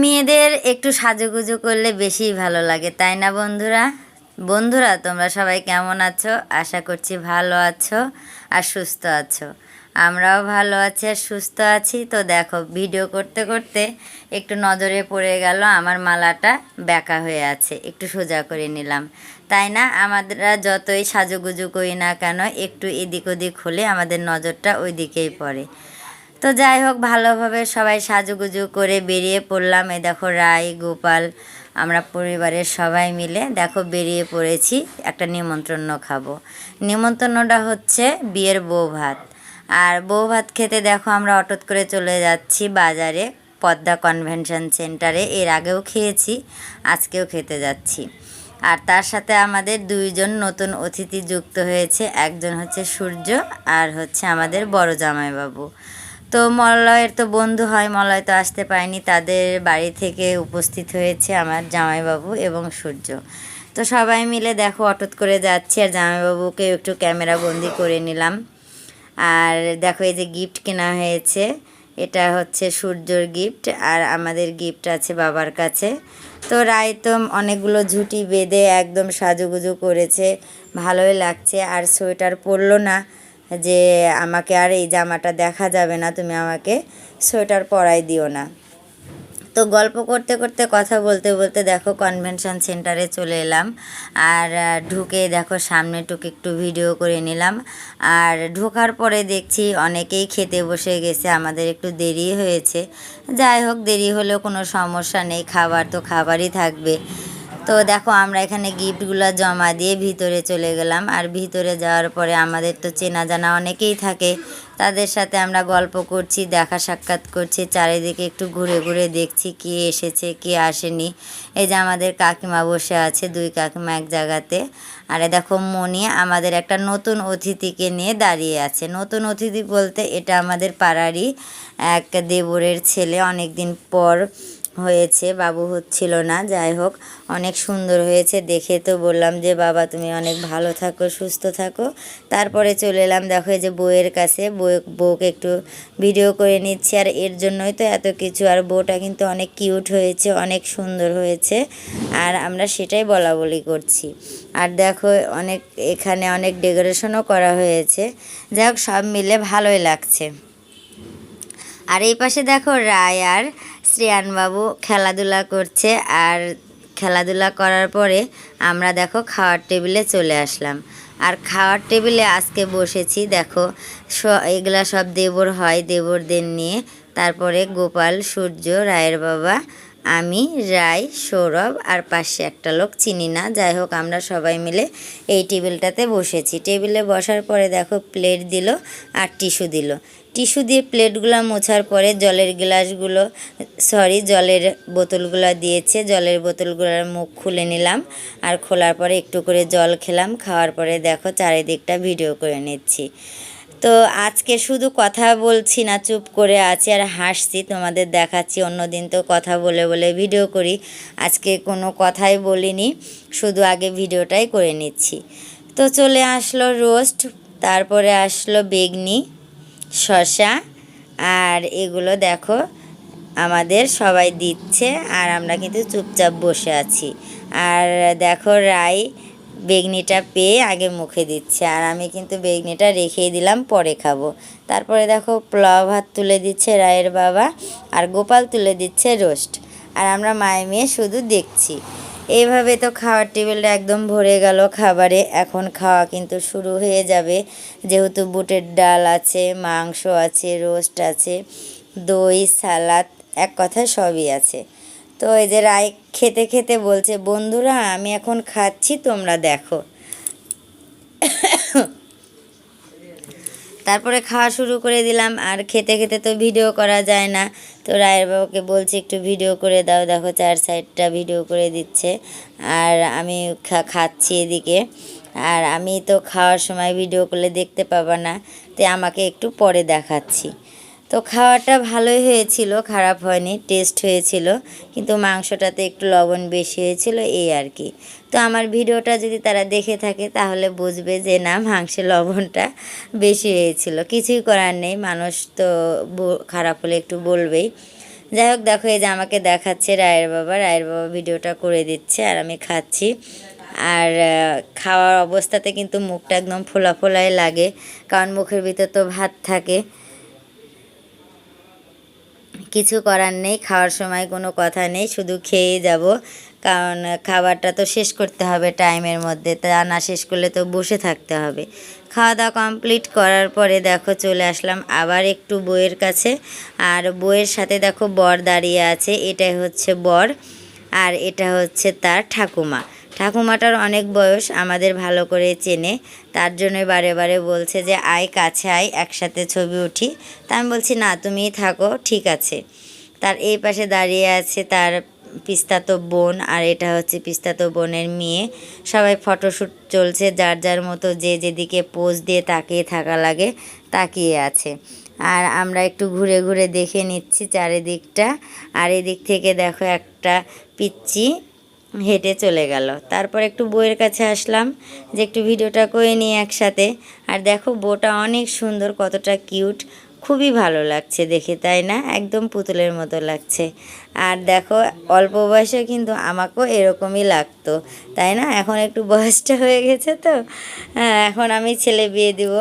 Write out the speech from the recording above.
মেয়েদের একটু সাজুগুজু করলে বেশি ভালো লাগে, তাই না বন্ধুরা? বন্ধুরা, তোমরা সবাই কেমন আছো? আশা করছি ভালো আছো আর সুস্থ আছো। আমরাও ভালো আছি আর সুস্থ আছি। তো দেখো, ভিডিও করতে করতে একটু নজরে পড়ে গেল, আমার মালাটা বেঁকা হয়ে আছে, একটু সোজা করে নিলাম। তাই না? আমরা যতই সাজুগুজু করি না কেন, একটু এদিক ওদিক হলে আমাদের নজরটা ওই দিকেই পড়ে। তো যাই হোক, ভালোভাবে সবাই সাজুগুজু করে বেরিয়ে পড়লাম। এই দেখো রায় গোপাল, আমরা পরিবারের সবাই মিলে দেখো বেরিয়ে পড়েছি। একটা নিমন্ত্রণ খাব। নিমন্ত্রণটা হচ্ছে বিয়ের বউ ভাত। আর বউ ভাত খেতে দেখো আমরা অটোত করে চলে যাচ্ছি বাজারে, পদ্মা কনভেনশন সেন্টারে। এর আগেও খেয়েছি, আজকেও খেতে যাচ্ছি। আর তার সাথে আমাদের দুইজন নতুন অতিথি যুক্ত হয়েছে। একজন হচ্ছে সূর্য, আর হচ্ছে আমাদের বড় জামাইবাবু। তো মলয়ের তো বন্ধু হয়, মলয় তো আসতে পারেনি। তাদের বাড়ি থেকে উপস্থিত হয়েছে আমার জামাইবাবু এবং সূর্য। তো সবাই মিলে দেখো অটোত করে যাচ্ছি আর জামাইবাবুকে একটু ক্যামেরা বন্দি করে নিলাম। আর দেখো এই যে গিফট কেনা হয়েছে, এটা হচ্ছে সূর্যর গিফট আর আমাদের গিফট আছে বাবার কাছে। তো রায় তো অনেকগুলো ঝুটি বেঁধে একদম সাজুগুজু করেছে, ভালোই লাগছে আর সোয়েটার পরলো না। যে আমাকে আর এই জামাটা দেখা যাবে না, তুমি আমাকে সোয়েটার পরাই দিও না। তো গল্প করতে করতে, কথা বলতে বলতে দেখো কনভেনশন সেন্টারে চলে এলাম। আর ঢুকে দেখো সামনে টুক একটু ভিডিও করে নিলাম। আর ঢোকার পরে দেখছি অনেকেই খেতে বসে গেছে, আমাদের একটু দেরি হয়েছে। যাই হোক, দেরি হলেও কোনো সমস্যা নেই, খাবার তো খাবারই থাকবে। তো দেখো, আমরা এখানে গিফটগুলো জমা দিয়ে ভিতরে চলে গেলাম। আর ভিতরে যাওয়ার পরে আমাদের তো চেনা জানা অনেকেই থাকে। তাদের সাথে আমরা গল্প করছি, দেখা সাক্ষাৎ করছি, চারিদিকে একটু ঘুরে ঘুরে দেখছি কে এসেছে, কে আসেনি। এই যে আমাদের কাকিমা বসে আছে, দুই কাকিমা এক জায়গাতে। আরে দেখো, মনি আমাদের একটা নতুন অতিথিকে নিয়ে দাঁড়িয়ে আছে। নতুন অতিথি বলতে এটা আমাদের পাড়ারই এক দেবরের ছেলে। অনেক দিন পর হয়েছে, বাবু হচ্ছিল না, যাই হোক, অনেক সুন্দর হয়েছে, দেখে তো বললাম যে, বাবা, তুমি অনেক ভালো থাকো, সুস্থ থাকো। তারপরে চলে এলাম, দেখো যে বউয়ের কাছে, বউ, বউকে একটু ভিডিও করে নিচ্ছি, আর এর জন্যই তো এত কিছু, আর বউটা কিন্তু অনেক কিউট হয়েছে, অনেক সুন্দর হয়েছে, আর আমরা সেটাই বলা বলি করছি। আর দেখো, অনেক, এখানে অনেক ডেকোরেশনও করা হয়েছে, যাই সব মিলে ভালোই লাগছে। আর এই পাশে দেখো রায় আর শ্রেয়ানবাবু খেলাধুলা করছে আর খেলাধুলা করার পরে আমরা দেখো খাওয়ার টেবিলে চলে আসলাম। আর খাওয়ার টেবিলে আজকে বসেছি, দেখো এগুলা সব দেবর হয়, দেবরদের নিয়ে। তারপরে গোপাল, সূর্য, রায়ের বাবা আমি রায় সৌরভ আর পাশে একটা লোক চিনি না। যাই হোক, আমরা সবাই মিলে এই টেবিলটাতে বসেছি। টেবিলে বসার পরে দেখো, প্লেট দিল আর টিস্যু দিল। টিস্যু দিয়ে প্লেটগুলো মোছার পরে জলের গ্লাসগুলো, সরি, জলের বোতলগুলো দিয়েছে। জলের বোতলগুলোর মুখ খুলে নিলাম আর খোলার পরে একটু করে জল খেলাম। খাওয়ার পরে দেখো, চারিদিকটা ভিডিও করে নিচ্ছি। তো আজকে শুধু কথা বলছি না, চুপ করে আছি আর হাসছি, তোমাদের দেখাচ্ছি। অন্যদিন তো কথা বলে বলে ভিডিও করি। আজকে কোনো কথাই বলিনি, শুধু আগে ভিডিওটাই করে নিচ্ছি। তো চলে আসলো রোস্ট তারপরে আসলো বেগনি, শসা, আর এগুলো দেখো, আমাদের সবাই দিচ্ছে, আর আমরা কিন্তু চুপচাপ বসে আছি। আর দেখো রাই বেগনিটা পেয়ে আগে মুখে দিচ্ছে। আর আমি কিন্তু বেগনিটা রেখেই দিলাম, পরে খাব। তারপরে দেখো পোলাও ভাত তুলে দিচ্ছে রায়ের বাবা আর গোপাল তুলে দিচ্ছে রোস্ট। আর আমরা মায়ে মেয়ে শুধু দেখছি। এইভাবে তো খাওয়ার টেবিলটা একদম ভরে গেল খাবারে। এখন খাওয়া কিন্তু শুরু হয়ে যাবে। যেহেতু বুটের ডাল আছে, মাংস আছে, রোস্ট আছে, দই, সালাদ, এক কথায় সবই আছে। তো এই যে রায় খেতে খেতে বলছে, বন্ধুরা, আমি এখন খাচ্ছি, তোমরা দেখো। তারপরে খাওয়া শুরু করে দিলাম, আর খেতে খেতে তো ভিডিও করা যায় না। তো রায়ের বাবাকে বলছি, একটু ভিডিও করে দাও, দেখো চার সাইডটা ভিডিও করে দিচ্ছে। আর আমি খাচ্ছি এদিকে। আর আমি তো খাওয়ার সময় ভিডিও করলে দেখতে পাবা না তো আমাকে একটু পরে দেখাচ্ছি। তো খাওয়াটা ভালোই হয়েছিল, খারাপ হয়নি টেস্ট হয়েছিল, কিন্তু মাংসটাতে একটু লবণ বেশি হয়েছিল এই আর কি। তো আমার ভিডিওটা যদি তারা দেখে থাকে, তাহলে বুঝবে যে না, মাংসের লবণটা বেশি হয়েছিল। কিছুই করার নেই, মানুষ তো খারাপ হলে একটু বলবেই। যাই হোক, দেখো এই যে আমাকে দেখাচ্ছে রায়ের বাবা রায়ের বাবা ভিডিওটা করে দিচ্ছে আর আমি খাচ্ছি। আর খাওয়ার অবস্থাতে কিন্তু মুখটা একদম ফোলা ফোলাই লাগে, কারণ মুখের ভিতর তো ভাত থাকে। কিছু করার নেই, খাওয়ার সময় কোনো কথা নেই, শুধু খেয়েই যাব। কারণ খাবারটা তো শেষ করতে হবে টাইমের মধ্যে, তা না শেষ করলে তো বসে থাকতে হবে। খাওয়া দাওয়া কমপ্লিট করার পরে দেখো চলে আসলাম আবার একটু বইয়ের কাছে। আর বইয়ের সাথে দেখো বর দাঁড়িয়ে আছে, এটাই হচ্ছে বর। আর এটা হচ্ছে তার ঠাকুমা। ঠাকুমাটার অনেক বয়স আমাদের ভালো করে চেনে, তার জন্য বারে বারে বলছে যে, আয় কাছে আয়, একসাথে ছবি উঠি। তা আমি বলছি, না, তুমিই থাকো, ঠিক আছে। তার এই পাশে দাঁড়িয়ে আছে তার পিস্তাতো বোন, আর এটা হচ্ছে পিস্তাতো বোনের মেয়ে। সবাই ফটোশ্যুট চলছে, যার যার মতো যে যেদিকে পোজ দিয়ে তাকিয়ে থাকা লাগে, তাকিয়ে আছে। আর আমরা একটু ঘুরে ঘুরে দেখে নিচ্ছি চারিদিকটা। আর এদিক থেকে দেখো একটা পিচ্চি হেঁটে চলে গেল। তারপর একটু বইয়ের কাছে আসলাম যে একটু ভিডিওটা করে নিই একসাথে। আর দেখো বউটা অনেক সুন্দর, কতটা কিউট। খুবই ভালো লাগছে দেখে, তাই না? একদম পুতুলের মতো লাগছে। আর দেখো, অল্প বয়সে কিন্তু আমাকেও এরকমই লাগতো, তাই না? এখন একটু বয়সটা হয়ে গেছে তো। হ্যাঁ এখন আমি ছেলে বিয়ে দিব।